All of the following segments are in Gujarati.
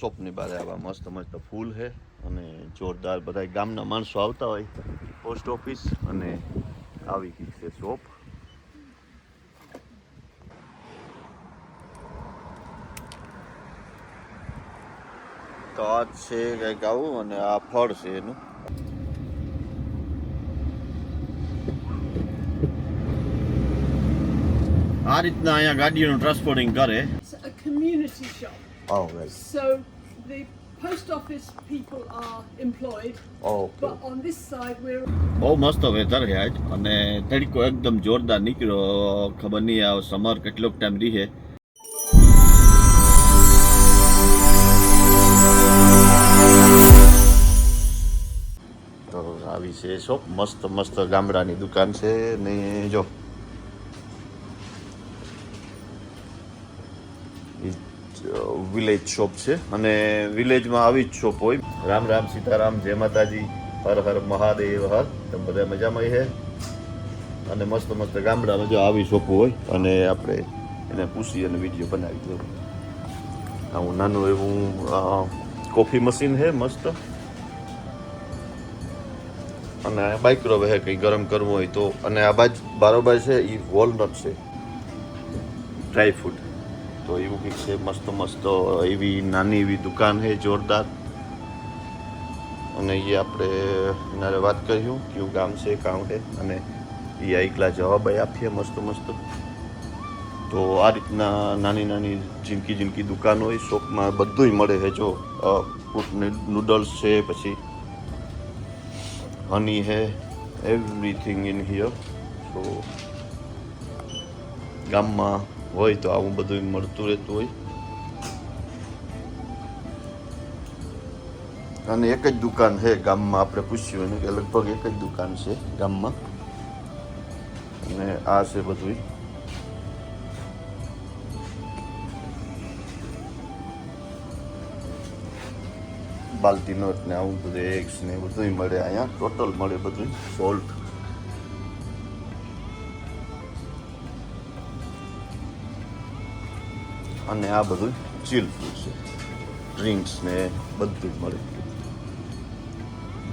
શોપની બહાર આવા મસ્ત મસ્ત ફૂલ છે અને જોરદાર બધા ગામના માણસો આવતા હોય પોસ્ટ ઓફિસ અને આવી ગઈ છે શોપ તો આ છે, કંઈક આવું અને આ ફળ છે એનું. આ રીતના અહીંયા ગાડીઓનું ટ્રાન્સપોર્ટિંગ કરે. Oh, right. So the post office people are employed, okay but on this side we're બહુ મસ્ત વેધર છે આજ અને તડકો એકદમ જોરદાર નીકળ્યો ખબર નહીં આ સમર કેટલોક ટાઈમ રહે તો આવી છે શોપ મસ્ત મસ્ત ગામડાની દુકાન છે ને જો વિલેજ શોપ છે. અને વિલેજમાં આવી જ શોપ હોય. રામ રામ સીતારામ, જય માતાજી, હર હર મહાદેવ, હર. તમે બધા મજામાં છે અને મસ્ત મસ્ત ગામડામાં જો આવી શોપો હોય, અને આપણે એને પૂછી અને વીડિયો બનાવી દઉં. આવું નાનું એવું કોફી મશીન છે મસ્ત. અને માઇક્રોવેવ હે, કંઈ ગરમ કરવું હોય તો. અને આ બાજુ, બારોબાર છે એ વોલનટ છે. ડ્રાય ફ્રૂટ તો એવું કંઈક છે, મસ્ત મસ્ત એવી નાની એવી દુકાન છે, જોરદાર. અને એ આપણે એનારે વાત કર્યું, કયું ગામ છે કામ છે, અને એ એકલા જવાબ આપીએ મસ્ત મસ્ત. તો આ રીતના નાની નાની જિંદગી જિંદગી દુકાન હોય શોપમાં બધુંય મળે છે, જો. નૂડલ્સ છે, પછી હની હે એવરીથિંગ ઇન હિયર. તો ગામમાં હોય તો આવું બધું મળતું રહેતું હોય અને એક જ દુકાન છે ગામમાં આપણે પૂછ્યું એને કે લગભગ એક જ દુકાન છે ગામમાં અને આ છે બધું બાલટી ને આવું બધું એગ્સ ને બધું મળે અહીંયા ટોટલ મળે બધું સોલ્ટ અને આ બધું ચીલ ફૂડ છે. ડ્રિંક્સ ને બધું જ મળે.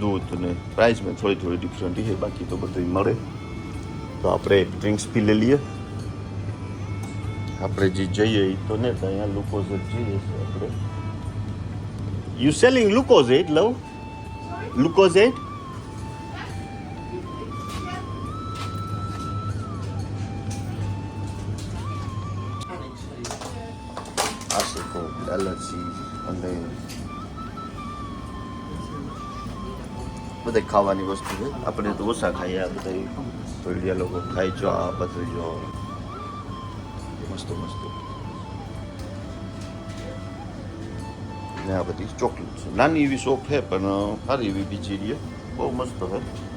દૂધ ને પ્રાઇસમાં થોડી થોડી ડિફરન્ટ છે, બાકી તો બધું મળે. તો આપણે ડ્રિંક્સ પી લઈ લઈએ. આપણે જે જઈએ એ તો ને તો અહીંયા ગ્લુકોઝ જ જઈએ છે આપણે. યુ સેલિંગ ગ્લુકોઝ એટ લવ ગ્લુકોઝ એટ બધા ખાવાની વસ્તુ છે. આપણે તો ઓછા ખાઈએ, આ બધા ભેડિયા લોકો ખાય જો, આ બધું જો. મસ્ત મસ્ત. ને આ બધી ચોકલેટ છે. નાની એવી શોપ છે, પણ સારી એવી બીજી રહી બહુ મસ્ત છે.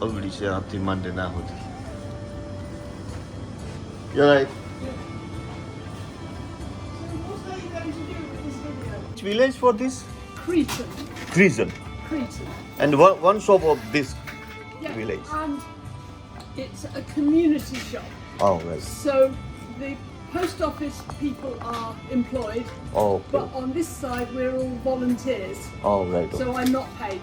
અગડી છે, આથી માંડે ના હોતી. You're Which village for this? Cretan. Treason. Cretan. And one, one shop of this Yeah. village. And it's a community shop. Oh, right. So the post office people are employed, Oh, okay. but on this side we're all volunteers. Oh, right. So I'm not paid.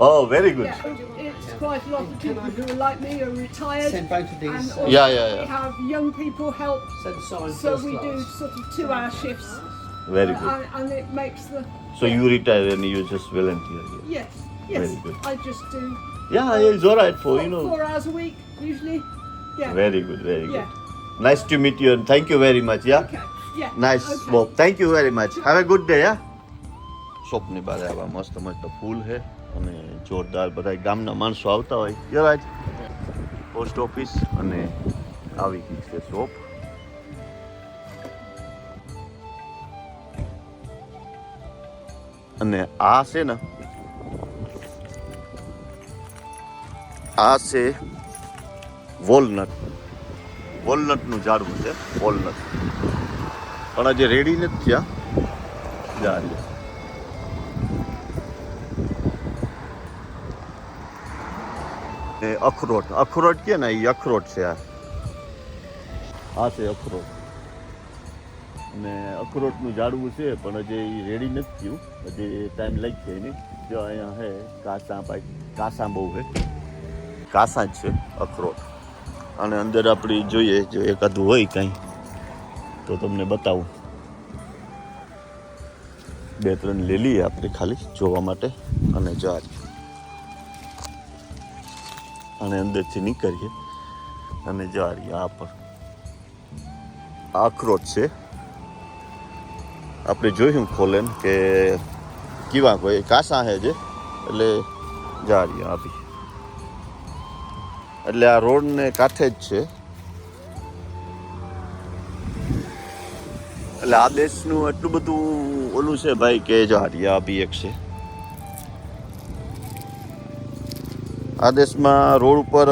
Oh, very good. Yeah, it's quite a lot of people who are like me are retired. Send both of these. And uh, Yeah, yeah, we have young people help, Send sign so first we do sort of two-hour shifts, Very uh, good. and, and it makes the So yeah. you retire and you just volunteer here. yes, yes. Very good. I just do Yeah, it's all right for four, you know. four hours a week usually. Yeah. Very good, very yeah. good. Nice to meet you and thank you very much. Yeah. Okay. Yeah. Nice, Okay. Bob Thank you very much. Have a good day, yeah? શોપની બહાર આવા મસ્ત મસ્ત ફૂલ છે અને જોરદાર બધા ગામના માણસો આવતા હોય યરાજ પોસ્ટ ઓફિસ અને આવી ગઈ છે શોપ અને આ છે ને, આ છે વોલનટ. વોલનટનું ઝાડવું છે, વોલનટ. પણ આજે રેડી નથી ઝાડ એ અખરોટ અખરોટ કે ને એ અખરોટ છે આ છે અખરોટ. અને અખરોટનું ઝાડવું છે, પણ હજી એ રેડી નથી થયું. હજી ટાઈમ લાગશે એને જો અહીંયા હે, કાસા પાઈ કાસા બહુ છે કાસા જ છે, અખરોટ. અને અંદર આપણી જોઈએ, જો એકાદું હોય કાંઈ, તો તમને બતાવું. બે ત્રણ લઈ આપણે ખાલી, જોવા માટે. અને જા અને અંદરથી નીકળીએ. અને જા આ પર. આ અખરોટ છે. આપણે જોયું ખોલેન કે કેવા કોઈ કાસા હે જે? એટલે જા રહી આપી એટલે આ રોડને કાંઠે જ છે. એટલે આ દેશનું એટલું બધું ઓલું છે ભાઈ કે જો હારિયા બી એક છે. આ દેશમાં રોડ ઉપર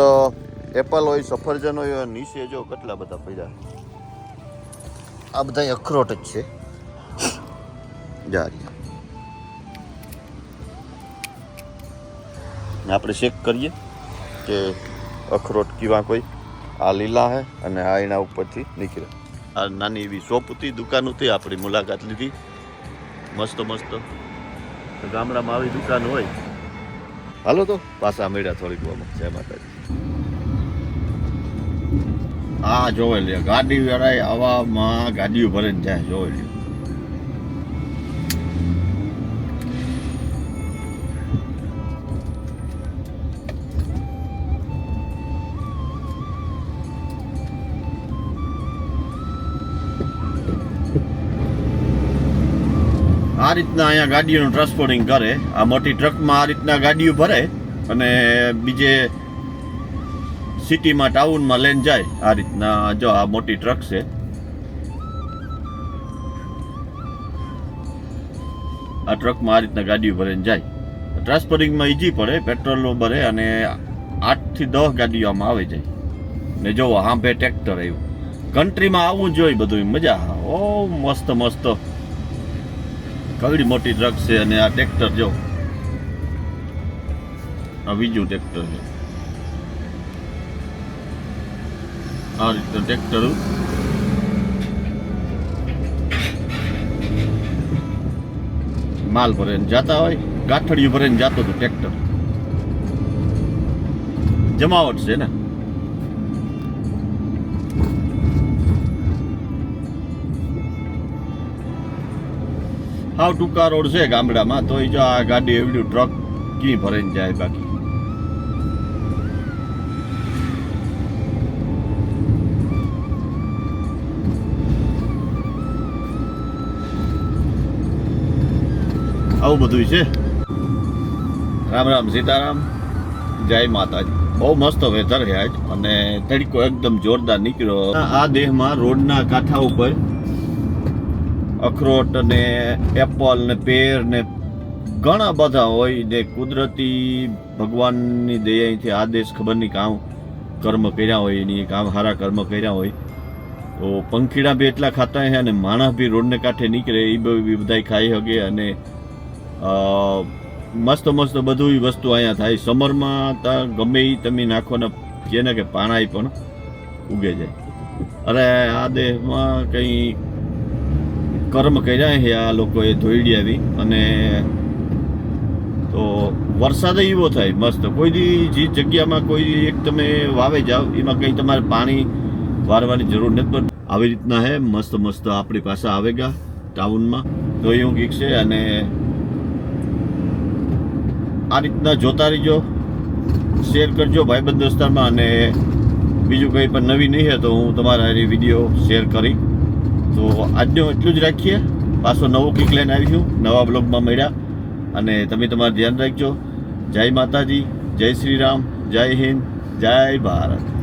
એપલ હોય, સફરજન હોય, નીચે જો કેટલા બધા પડ્યા. આ બધા અખરોટ જ છે. જારિયા આપણે ચેક કરીએ કે અખરોટ કેવા કોઈ. આ લીલા હે અને આ એના ઉપરથી નીકળે. આ નાની એવી શોપ હતી, દુકાન હતી, આપણી મુલાકાત લીધી. મસ્ત મસ્ત. ગામડામાં આવી દુકાન હોય. હાલો તો, પાછા મળ્યા થોડીક વામાં જય માતાજી. હા જોવે લે ગાડી વેરાય આવામાં ગાડીઓ ભરીને જાય, જોવે લે આ રીતના અહીંયા ગાડીઓનું ટ્રાન્સપોર્ટિંગ કરે. આ મોટી ટ્રકમાં આ રીતના ગાડીઓ ભરે અને બીજે સિટીમાં ટાઉનમાં લઈને જાય. આ રીતના જો આ મોટી ટ્રક છે. આ ટ્રકમાં આ રીતના ગાડીઓ ભરીને જાય. ટ્રાન્સપોર્ટિંગમાં ઈજી પડે પેટ્રોલ ભરે અને આઠથી દસ ગાડીઓ આમાં આવી જાય. ને જોવો, હાંભે ટ્રેક્ટર આવ્યું. કન્ટ્રીમાં આવવું જોઈએ બધું, મજા. ઓ, મસ્ત મસ્ત. કવડી મોટી ટ્રક છે અને આ ટ્રેક્ટર જો. આ બીજું ટ્રેક્ટર છે. આ રીતનું ટ્રેક્ટર માલ ભરે જતા હોય, ગાંઠડિયું ભરીને જતો હતું ટ્રેક્ટર જમાવટ છે ને. હાવ ટૂંકા રોડ છે ગામડામાં તો જો આ ગાડી એવડી ટ્રક કી ભરાઈને જાય બાકી? આવું બધું છે? રામ રામ, સીતારામ. જય માતાજી. બહુ મસ્ત વેધર છે આજ. અને તડકો એકદમ જોરદાર નીકળ્યો. આ દેહમાં રોડના કાંઠા ઉપર અખરોટ ને એપલ ને પેર ને ઘણા બધા હોય ને કુદરતી ભગવાનની દયાથી આદેશ ખબર નહીં કામ કર્મ કર્યા હોય, એની કામ સારા કર્મ કર્યા હોય. તો પંખીડા બી એટલા ખાતા છે અને માણસ બી રોડને કાંઠે નીકળે એ બી બધા ખાઈ શકે અને મસ્ત મસ્ત બધું વસ્તુ અહીંયા થાય. સમરમાં ત્યાં ગમે એ તમે નાખો ને જેને કે પાણાઈ પણ ઉગે જાય. અરે આ દેહમાં કંઈ કર્મ કર્યા છે આ લોકોએ ધોઈડી આવી અને તો વરસાદ એવો થાય, મસ્ત. કોઈ બી જે જગ્યામાં કોઈ એક તમે વાવે જાઓ, એમાં કંઈ તમારે પાણી વારવાની જરૂર નથી પણ આવી રીતના હે, મસ્ત મસ્ત આપણી પાસે આવે ગયા ટાઉનમાં. તો એવું કંઈક છે અને આ રીતના જોતા રહીજો. શેર કરજો ભાઈબંધ દોસ્તારમાં અને બીજું કંઈ પણ નવી નહીં હોય તો હું તમારા વીડિયો શેર કરી તો આજનું એટલું જ રાખીએ. પાછો નવો કિક લઈને આવીશું. નવા બ્લોગમાં મળ્યા. અને તમે તમારું ધ્યાન રાખજો. જય માતાજી, જય શ્રી રામ, જય હિન્દ, જય ભારત.